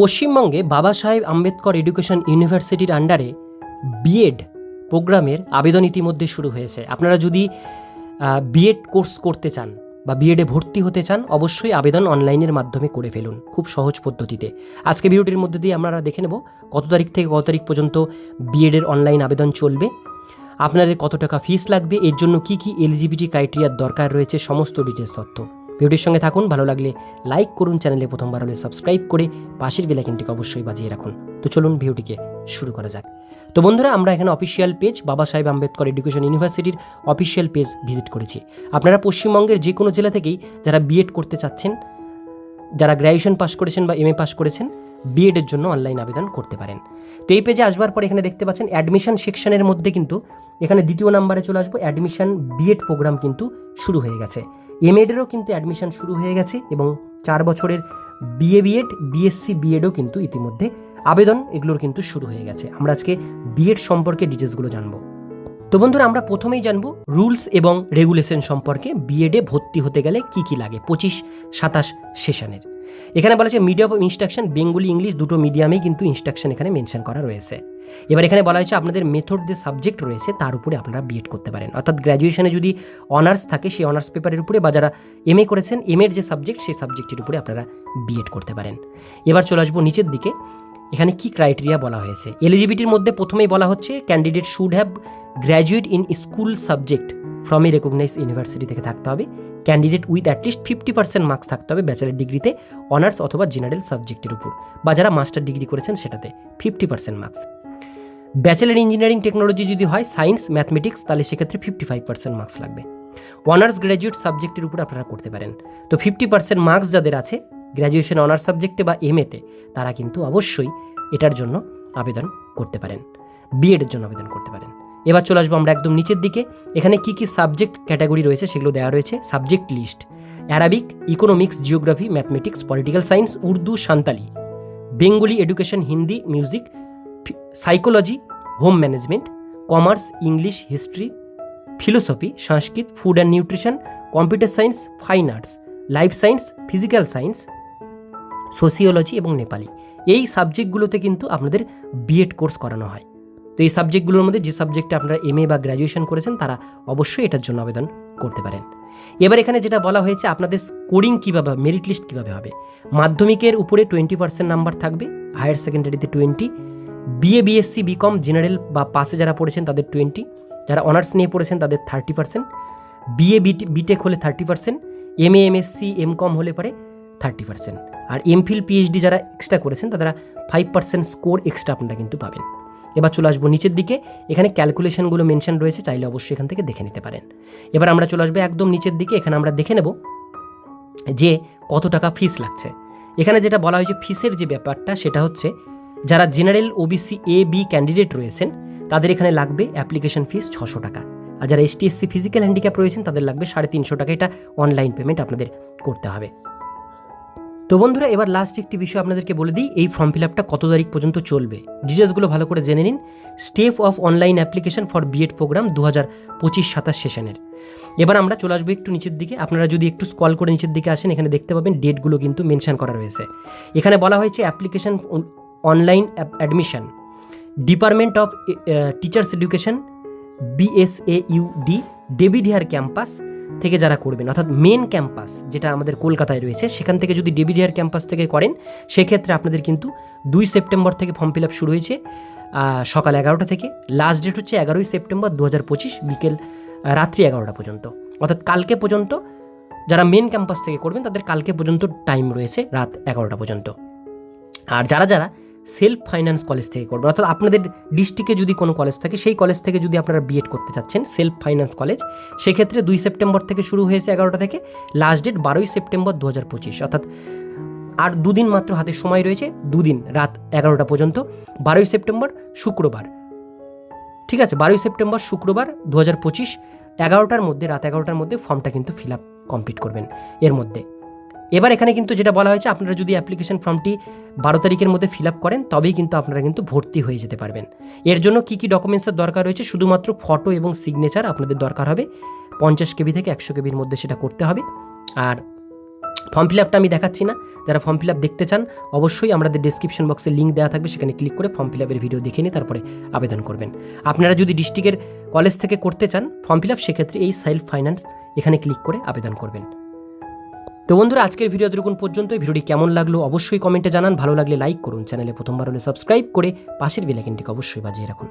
পশ্চিমবঙ্গে বাবা সাহেব আম্বেদকর এডুকেশন ইউনিভার্সিটির আন্ডারে বিএড প্রোগ্রামের আবেদন ইতিমধ্যে শুরু হয়েছে। আপনারা যদি বিএড কোর্স করতে চান বা বিএডে ভর্তি হতে চান, অবশ্যই আবেদন অনলাইনের মাধ্যমে করে ফেলুন, খুব সহজ পদ্ধতিতে। আজকে ভিডিওটির মধ্যে দিয়ে আমরা দেখে নেব কত তারিখ থেকে কত তারিখ পর্যন্ত বিএডের অনলাইন আবেদন চলবে, আপনাদের কত টাকা ফিস লাগবে, এর জন্য কি কি এলিজিবিলিটি ক্রাইটেরিয়ার দরকার রয়েছে, সমস্ত ডিটেলস তথ্য। ভিডিওটির সঙ্গে থাকুন, ভালো লাগলে লাইক করুন চ্যানেলে প্রথমবার হলে সাবস্ক্রাইব করে পাশের বেলাইকনটিকে অবশ্যই বাজিয়ে রাখুন। তো চলুন ভিডিওটিকে শুরু করা যাক। তো বন্ধুরা, আমরা এখানে official page Baba Saheb Ambedkar education ইউনিভার্সিটির অফিসিয়াল পেজ ভিজিট করেছি। আপনারা পশ্চিমবঙ্গের যে কোনো জেলা থেকেই যারা বিএড করতে চাচ্ছেন, যারা গ্র্যাজুয়েশন পাস করেছেন বা এম এ পাস করেছেন বিএডের জন্য অনলাইন আবেদন করতে পারেন। তো এই পেজে আসবার পর এখানে দেখতে পাচ্ছেন অ্যাডমিশন সেকশনের মধ্যে কিন্তু এখানে দ্বিতীয় নাম্বারে চলে আসব। অ্যাডমিশন বিএড প্রোগ্রাম কিন্তু শুরু হয়ে গেছে। এমএডেরও কিন্তু অ্যাডমিশন শুরু হয়ে গেছে এবং চার বছরের বিএ বিএড বিএসসি বিএডও কিন্তু ইতিমধ্যে আবেদন এগুলোর কিন্তু শুরু হয়ে গেছে। আমরা আজকে বিএড সম্পর্কে ডিটেলসগুলো জানব। তো বন্ধুরা, আমরা প্রথমেই জানব রুলস এবং রেগুলেশন সম্পর্কে বিএডে ভর্তি হতে গেলে কি কি লাগে পঁচিশ সাতাশ সেশনের। এখানে বলা হচ্ছে medium of instruction Bengali English দুটো মিডিয়ামেই কিন্তু ইনস্ট্রাকশন এখানে মেনশন করা রয়েছে। এবার এখানে বলা হয়েছে আপনাদের মেথড যে সাবজেক্ট রয়েছে, তার উপরে আপনারা বিএড করতে পারেন। অর্থাৎ গ্র্যাজুয়েশনে যদি অনার্স থাকে, সেই অনার্স পেপারের উপরে বা যারা এম এ করেছেন এম এর যে সাবজেক্ট সেই সাবজেক্টের উপরে আপনারা বিএড করতে পারেন। এবার চলে আসব নিচের দিকে। এখানে কি ক্রাইটেরিয়া বলা হয়েছে? এলিজিবিলিটির মধ্যে প্রথমেই বলা হচ্ছে candidate should have graduate in school subject from a recognise university থেকে থাকতে হবে। Candidate with at least fifty percent marks থাকতে হবে ব্যাচেলার ডিগ্রিতে অনার্স অথবা জেনারেল সাবজেক্টের উপর। বা যারা মাস্টার ডিগ্রি করেছেন, সেটাতে fifty percent marks bachelor engineering technology যদি হয় সায়েন্স ম্যাথমেটিক্স তাহলে সেক্ষেত্রে ফিফটি ফাইভ পার্সেন্ট মার্কস লাগবে। অনার্স গ্র্যাজুয়েট সাবজেক্টের উপর আপনারা করতে পারেন। তো ফিফটি পার্সেন্ট মার্কস যাদের আছে গ্র্যাজুয়েশন অনার্স সাবজেক্টে বা এম এতে তারা কিন্তু অবশ্যই এটার জন্য আবেদন করতে পারেন। বিএডের জন্য আবেদন করতে পারেন। এবার চলে আসব আমরা একদম নিচের দিকে। এখানে কি কি সাবজেক্ট ক্যাটাগরি রয়েছে সেগুলো দেওয়া রয়েছে। Subject list Arabic economics geography mathematics political science Urdu, Santali Bengali education Hindi music psychology home management commerce English history philosophy Sanskrit food and nutrition computer science fine arts life science physical science sociology এবং নেপালি এই সাবজেক্টগুলোতে কিন্তু আপনাদের B Ed course করানো হয়। তো এই সাবজেক্টগুলোর মধ্যে যে সাবজেক্টে আপনারা এমএ বা গ্র্যাজুয়েশন করেছেন, তারা অবশ্যই এটার জন্য আবেদন করতে পারেন। এবার এখানে যেটা বলা হয়েছে, আপনাদের স্কোরিং কীভাবে মেরিট লিস্ট কীভাবে হবে? মাধ্যমিকের উপরে টোয়েন্টি পার্সেন্ট নাম্বার থাকবে higher সেকেন্ডারিতে twenty BA BSc BCom general বা পাশে যারা পড়েছেন তাদের টোয়েন্টি যারা অনার্স নিয়ে পড়েছেন তাদের থার্টি পার্সেন্ট বিএ বিটেক হলে thirty percent M A MSc M Com হলে পরে থার্টি পার্সেন্ট আর এমফিল পিএইচডি যারা এক্সট্রা করেছেন তারা ফাইভ পার্সেন্ট স্কোর এক্সট্রা আপনারা কিন্তু পাবেন। এবার চলে আসব নিচের দিকে, এখানে ক্যালকুলেশনগুলো মেনশন রয়েছে, চাইলে অবশ্যই এখান থেকে দেখে নিতে পারেন। এবার আমরা চলে আসব একদম নিচের দিকে, এখানে আমরা দেখে নেব যে কত টাকা ফিস লাগছে। এখানে যেটা বলা হয়েছে ফিসের যে ব্যাপারটা, সেটা হচ্ছে যারা general OBC A B candidate রয়েছেন, তাদের এখানে লাগবে অ্যাপ্লিকেশন ফিস ছশো টাকা। আর যারা এসটি এসসি ফিজিক্যাল হ্যান্ডিক্যাপ রয়েছেন, তাদের লাগবে সাড়ে তিনশো টাকা। এটা অনলাইন পেমেন্ট আপনাদের করতে হবে। তো বন্ধুরা, এবার লাস্ট একটি বিষয় আপনাদেরকে বলে দিই। এই ফর্ম ফিল আপটা কত তারিখ পর্যন্ত চলবে? ডিটেলসগুলো ভালো করে জেনে নিন। Step of online application for BEd program দু হাজার পঁচিশ সাতাশ সেশনের এবার আমরা চলে আসব একটু নিচের দিকে। আপনারা যদি একটু স্কল করে নিচের দিকে আসেন, এখানে দেখতে পাবেন ডেটগুলো কিন্তু মেনশন করা রয়েছে। এখানে বলা হয়েছে application online admission department of teachers education BSAUD David Hare campus থেকে যারা করবেন, অর্থাৎ মেন ক্যাম্পাস যেটা আমাদের কলকাতায় রয়েছে, সেখান থেকে যদি ডেভিড হেয়ার ক্যাম্পাস থেকে করেন, সেক্ষেত্রে আপনাদের কিন্তু দুই সেপ্টেম্বর থেকে ফর্ম ফিল আপ শুরু হয়েছে সকাল এগারোটা থেকে। লাস্ট ডেট হচ্ছে এগারোই সেপ্টেম্বর দু হাজার পঁচিশ বিকেল রাত্রি এগারোটা পর্যন্ত। অর্থাৎ কালকে পর্যন্ত যারা মেন ক্যাম্পাস থেকে করবেন, তাদের কালকে পর্যন্ত টাইম রয়েছে রাত এগারোটা পর্যন্ত। আর যারা যারা সেলফ ফাইন্যান্স কলেজ থেকে করবেন। অর্থাৎ আপনাদের ডিস্ট্রিক্টে যদি কোনো কলেজ থাকে, সেই কলেজ থেকে যদি আপনারা বিএড করতে চাচ্ছেন সেলফ ফাইন্যান্স কলেজ সেক্ষেত্রে দুই সেপ্টেম্বর থেকে শুরু হয়েছে এগারোটা থেকে লাস্ট ডেট বারোই সেপ্টেম্বর দু হাজার পঁচিশ। অর্থাৎ আর দুদিন মাত্র হাতে সময় রয়েছে, দুদিন রাত এগারোটা পর্যন্ত, বারোই সেপ্টেম্বর শুক্রবার। ঠিক আছে, বারোই সেপ্টেম্বর শুক্রবার দু হাজার পঁচিশ, এগারোটার মধ্যে, রাত এগারোটার মধ্যে ফর্মটা কিন্তু ফিল আপ কমপ্লিট করবেন। এর মধ্যে এবার এখানে কিন্তু যেটা বলা হয়েছে, আপনারা যদি অ্যাপ্লিকেশন ফর্মটি বারো তারিখের মধ্যে ফিল আপ করেন, তবেই কিন্তু আপনারা কিন্তু ভর্তি হয়ে যেতে পারবেন। এর জন্য কী কী ডকুমেন্টসের দরকার রয়েছে, শুধুমাত্র ফটো এবং সিগনেচার আপনাদের দরকার হবে। পঞ্চাশ কেবি থেকে একশো কেবির মধ্যে সেটা করতে হবে। আর ফর্ম ফিল আপটা আমি দেখাচ্ছি না, যারা ফর্ম ফিল আপ দেখতে চান, অবশ্যই আমাদের ডিসক্রিপশন বক্সে লিঙ্ক দেওয়া থাকবে, সেখানে ক্লিক করে ফর্ম ফিল আপের ভিডিও দেখে নিয়ে তারপরে আবেদন করবেন। আপনারা যদি ডিস্ট্রিক্টের কলেজ থেকে করতে চান ফর্ম ফিল আপ সেক্ষেত্রে এই সেলফ ফাইন্যান্স এখানে ক্লিক করে আবেদন করবেন। তো বন্ধুরা, আজকের ভিডিও এতটুকুন পর্যন্ত ভিডিওটি কেমন লাগল অবশ্যই কমেন্টে জানান। ভালো লাগলে লাইক করুন। চ্যানেলে প্রথমবার হলে সাবস্ক্রাইব করে পাশের বেলাইকেনটিকে অবশ্যই বাজিয়ে রাখুন।